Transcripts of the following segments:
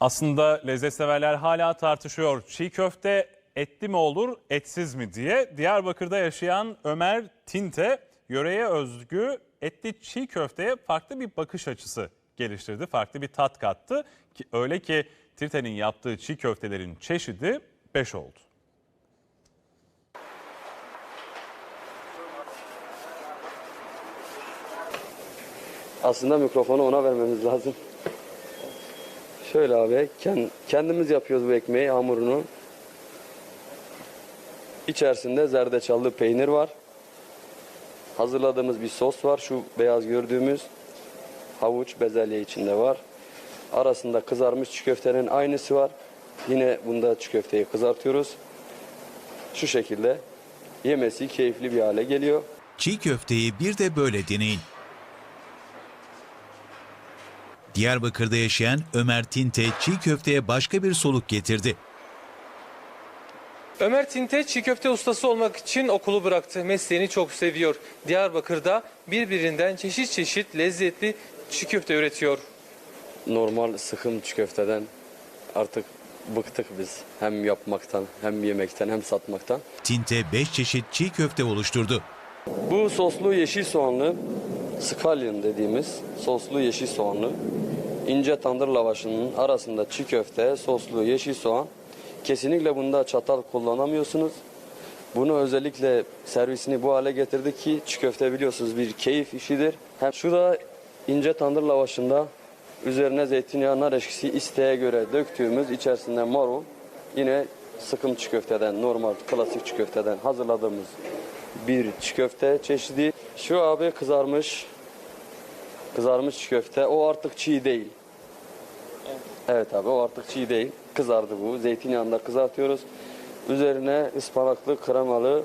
Aslında lezzet severler hala tartışıyor. Çiğ köfte etli mi olur, etsiz mi diye. Diyarbakır'da yaşayan Ömer Tinte, yöreye özgü etli çiğ köfteye farklı bir bakış açısı geliştirdi. Farklı bir tat kattı. Ki, öyle ki Tinte'nin yaptığı çiğ köftelerin çeşidi 5 oldu. Aslında mikrofonu ona vermemiz lazım. Şöyle abi kend- kendimiz yapıyoruz bu ekmeği hamurunu. İçerisinde zerdeçallı peynir var. Hazırladığımız bir sos var. Şu beyaz gördüğümüz havuç bezelye içinde var. Arasında kızarmış çiğ köftenin aynısı var. Yine bunda çiğ köfteyi kızartıyoruz. Şu şekilde yemesi keyifli bir hale geliyor. Çiğ köfteyi bir de böyle deneyin. Diyarbakır'da yaşayan Ömer Tinte çiğ köfteye başka bir soluk getirdi. Ömer Tinte çiğ köfte ustası olmak için okulu bıraktı. Mesleğini çok seviyor. Diyarbakır'da birbirinden çeşit çeşit lezzetli çiğ köfte üretiyor. normal sıkım çiğ köfteden artık bıktık biz. Hem yapmaktan, hem yemekten, hem satmaktan. Tinte 5 çeşit çiğ köfte oluşturdu. Bu soslu yeşil soğanlı, scallion dediğimiz soslu yeşil soğanlı, ince tandır lavaşının arasında çiğ köfte, soslu yeşil soğan. Kesinlikle bunda çatal kullanamıyorsunuz. Bunu özellikle servisini bu hale getirdik ki çiğ köfte biliyorsunuz bir keyif işidir. Hem şu da ince tandır lavaşında üzerine zeytinyağı, nar eşkisi isteğe göre döktüğümüz içerisinde marul yine sıkım çiğ köfteden normal klasik çiğ köfteden hazırladığımız bir çiğ köfte çeşidi. Şu abi kızarmış kızarmış çiğ köfte. O artık çiğ değil. Evet abi o artık çiğ değil. Kızardı bu. Zeytinyağında kızartıyoruz. Üzerine ıspanaklı, kremalı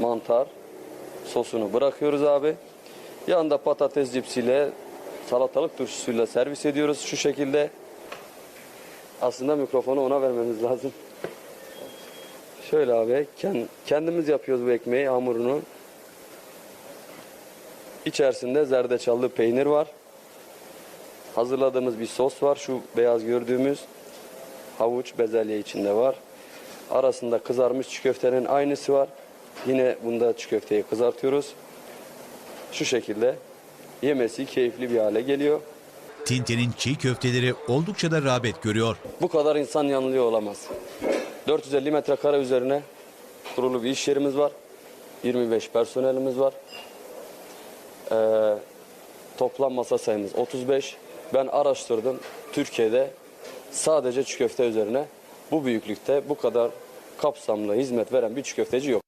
mantar sosunu bırakıyoruz abi. Yanında patates cipsiyle salatalık turşusuyla servis ediyoruz şu şekilde. Aslında mikrofonu ona vermemiz lazım. Şöyle abi kend- kendimiz yapıyoruz bu ekmeği hamurunu. İçerisinde zerdeçallı peynir var. Hazırladığımız bir sos var. Şu beyaz gördüğümüz havuç bezelye içinde var. Arasında kızarmış çiğ köftenin aynısı var. Yine bunda çiğ köfteyi kızartıyoruz. Şu şekilde yemesi keyifli bir hale geliyor. Tinte'nin çiğ köfteleri oldukça da rağbet görüyor. Bu kadar insan yanılıyor olamaz. 450 metrekare üzerine kurulu bir iş yerimiz var. 25 personelimiz var. Ee, toplam masa sayımız 35. Ben araştırdım. Türkiye'de sadece çiğ köfte üzerine bu büyüklükte bu kadar kapsamlı hizmet veren bir çiğ köfteci yok.